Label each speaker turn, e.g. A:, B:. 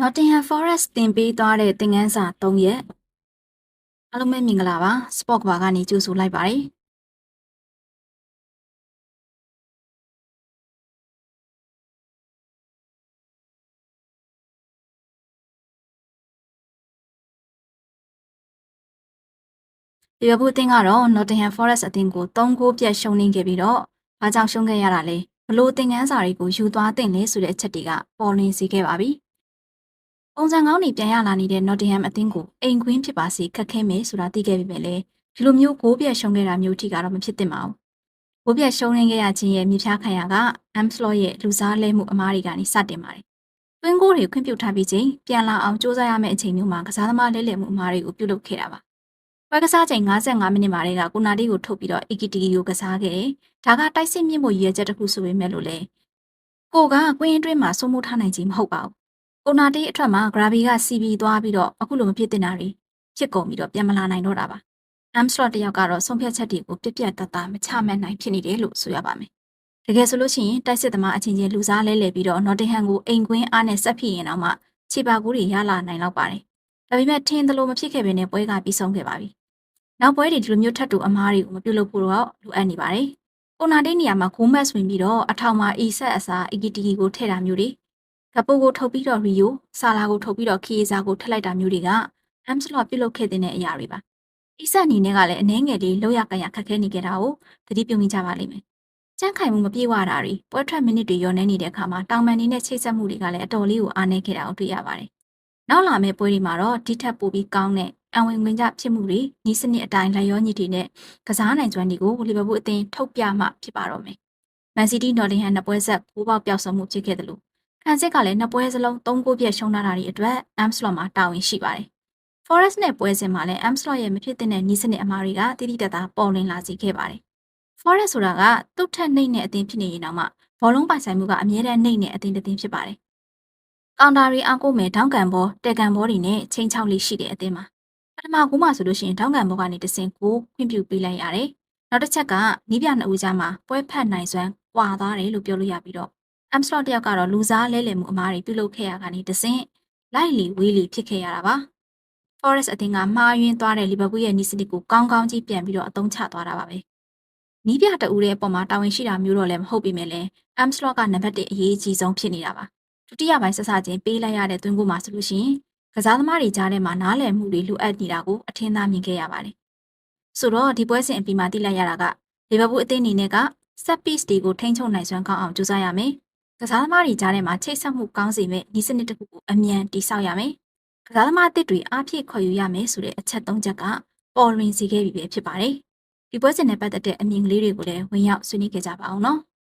A: Nottingham Forest တင်ပေးသွားတဲ့သင်ခန်းစာ3ရက်အားလုံးပဲမင်္ဂလာပါ Sport ကဘာကနေကြိုဆိုလိုက်ပါတယ်ဒီရဘူးအသင်းကတော့ Nottingham Forest အသင်းကို3ဂိုးပြတ်ရှုံးနေခဲ့ပြီးတော့ဘာကြောင့်ရှုံးခဲ့ရတာလဲဘလို့သင်ခန်းစာတွေကိုယူသွားတင်လဲဆိုတဲ့အချက်တွေကပေါ်လွင်စေခဲ့ပါပြီ။ ပုံစံကောင်းတွေပြန်ရလာနေတဲ့ Nottingham အသင်းကိုအိမ်ကွင်းဖြစ်ပါစေခက်ခဲမယ်ဆိုတာသိခဲ့ပြီပဲလေဒီလိုမျိုးဂိုးပြတ်ရှုံးခဲ့တာမျိုးထိကတော့မဖြစ်သင့်ပါဘူး။ဂိုးပြတ်ရှုံးနေခဲ့ရခြင်းရဲ့မြစ်ဖျားခံရက Amslot ရဲ့လူစားလဲမှုအမားတွေကနေစတင်ပါတယ်။တွင်းကိုတွေခွင့်ပြုထားပြီးချိန်ပြန်လာအောင်စူးစမ်းရမယ့်အချိန်မျိုးမှာကစားသမားလဲလှယ်မှုအမားတွေကိုပြုလုပ်ခဲ့တာပါ။ပွဲကစားချိန်55မိနစ်မှာတည်းကကိုနာတီကိုထုတ်ပြီးတော့ EKTG ကိုကစားခဲ့တယ်။ဒါကတိုက်စစ်မြင့်မှုရည်ရွယ်ချက်တစ်ခုဆိုပေမဲ့လို့လေကိုကကွင်းအတွင်းမှာစိုးမိုးထားနိုင်ခြင်းမဟုတ်ပါဘူး။ ကိုနာတီအထက်မှာ Gravy က CB သွားပြီးတော့အခုလိုမဖြစ်တင်တာတွေဖြစ်ကုန်ပြီးတော့ပြန်မလာနိုင်တော့တာပါ။ Amstrad တယောက်ကတော့ဆုံးဖြတ်ချက်တွေကိုပြက်ပြက်တတ်တာမချမှတ်နိုင်ဖြစ်နေတယ်လို့ဆိုရပါမယ်။တကယ်ဆိုလို့ရှိရင်တိုက်စစ်သမားအချင်းချင်းလူစားလဲလှယ်ပြီးတော့ Nottingham ကိုအိမ်ကွင်းအားနဲ့ဆက်ဖြစ်ရင်တော့မှခြေပါကူးတွေရလာနိုင်တော့ပါတယ်။ဒါပေမဲ့ထင်းသလိုမဖြစ်ခဲ့ဘဲနဲ့ပွဲကပြီးဆုံးခဲ့ပါပြီ။နောက်ပွဲတွေဒီလိုမျိုးထပ်တူအမားတွေကိုမပြုတ်လို့ဖို့တော့လိုအပ်နေပါတယ်။ကိုနာတိတ်နေရာမှာဂိုးမက်ဆွင်ပြီးတော့အထောင်မှာအီဆက်အစား EKTG ကိုထည့်တာမျိုးတွေ ကပိုကိုထုတ်ပြီးတော့ရီယိုဆာလာကိုထုတ်ပြီးတော့ခီယေဇာကိုထည့်လိုက်တာမျိုးတွေက Amslot ပြုတ်လုခဲ့တဲ့အရာတွေပါ။အီဆက်အနေနဲ့ကလည်းအနှဲငယ်လေးလောက်ရကန်ရခက်ခဲနေကြတာကိုသတိပြုမိကြပါလိမ့်မယ်။ကြမ်းခိုင်မှုမပြေဝတာတွေပွဲထွက်မိနစ်တွေရောနေနေတဲ့အခါမှာတောင်ပန်နေနဲ့ချိတ်ဆက်မှုတွေကလည်းအတော်လေးကိုအားနည်းခဲ့တာကိုတွေ့ရပါတယ်။နောက်လာမယ့်ပွဲတွေမှာတော့ဒီထက်ပိုပြီးကောင်းတဲ့အဝင်ဝင်ကြဖြစ်မှုတွေဤစနစ်အတိုင်းလက်ရောညစ်တွေနဲ့ကစားနိုင်စွမ်းတွေကိုလီဗာပူးအသင်းထုတ်ပြမှဖြစ်ပါတော့မယ်။မန်စီးတီးနော်တင်ဟန်နှစ်ပွဲဆက်ကိုးပေါက်ပျောက်ဆုံးမှုဖြစ်ခဲ့တယ်လို့ ခံစစ်ကလည်းနှစ်ပွဲစလုံး၃ဂိုးပြည့်ရှုံးထားတာတွေအတွက် Amslot မှာတာဝန်ရှိပါတယ်။ Forest နဲ့ပွဲစဉ်မှာလည်း Amslot ရဲ့မဖြစ်တဲ့နီးစနစ်အမှားတွေကတိတိတတ်တာပေါ်လွင်လာစေခဲ့ပါတယ်။ Forest ဆိုတာကတုတ်ထက်နှိမ့်တဲ့အသင်းဖြစ်နေရင်တော့မှဘောလုံးပိုင်ဆိုင်မှုကအမြဲတမ်းနှိမ့်တဲ့အသင်းတစ်သင်းဖြစ်ပါတယ်။ကောင်တာတွေအကုမဲ့ထောင်းကန်ဘောတဲကန်ဘောတွေနဲ့ချင်းချောက်လေးရှိတဲ့အသင်းမှာပထမကူးမှဆိုလို့ရှိရင်ထောင်းကန်ဘောကနေတဆင်ကိုခွင့်ပြုပေးလိုက်ရတယ်။နောက်တစ်ချက်ကနီးပြနှစ်ဦးကြားမှာပွဲဖက်နိုင်စွမ်းကွာသွားတယ်လို့ပြောလို့ရပြီးတော့ Amstrad တယောက်ကတော့လူစားလဲလှယ်မှုအမားတွေပြုလုပ်ခဲ့ရတာကနေတဆင်လိုက်လီဝေးလီဖြစ်ခဲ့ရတာပါ။ Forest အသင်းကမှားယွင်းသွားတဲ့လီဗာပူးရဲ့နီးစနစ်ကိုကောင်းကောင်းကြီးပြန်ပြီးတော့အသုံးချသွားတာပါပဲ။နီးပြတအူရဲ့အပေါ်မှာတာဝန်ရှိတာမျိုးတော့လည်းမဟုတ်ပေမဲ့လည်း Amstrad ကနံပါတ်1အရေးကြီးဆုံးဖြစ်နေတာပါ။ဒုတိယပိုင်းဆက်စချင်းပေးလိုက်ရတဲ့သွင်းကိုမှဆိုလို့ရှိရင်ကစားသမားတွေကြားထဲမှာနားလည်မှုတွေလိုအပ်နေတာကိုအထင်သာမြင်ခဲ့ရပါတယ်။ဆိုတော့ဒီပွဲစဉ်အပြီးမှာသိလိုက်ရတာကလီဗာပူးအသင်းအနေနဲ့က set piece တွေကိုထိန်းချုပ်နိုင်စွမ်းကောင်းအောင်ကြိုးစားရမယ်။ ကစားသမားတွေကြားထဲမှာချိတ်ဆက်မှုကောင်းစေမယ့်ဒီစနစ်တစ်ခုကိုအမြန်တည်ဆောက်ရမယ်။ကစားသမားအသစ်တွေအားဖြည့်ခေါ်ယူရမယ်ဆိုတဲ့အချက်၃ချက်ကပေါ်လွင်စေခဲ့ပြီပဲဖြစ်ပါတယ်။ဒီပွဲစဉ်နဲ့ပတ်သက်တဲ့အမြင်ကလေးတွေကိုလည်းဝင်ရောက်ဆွေးနွေးခဲ့ကြပါအောင်နော်။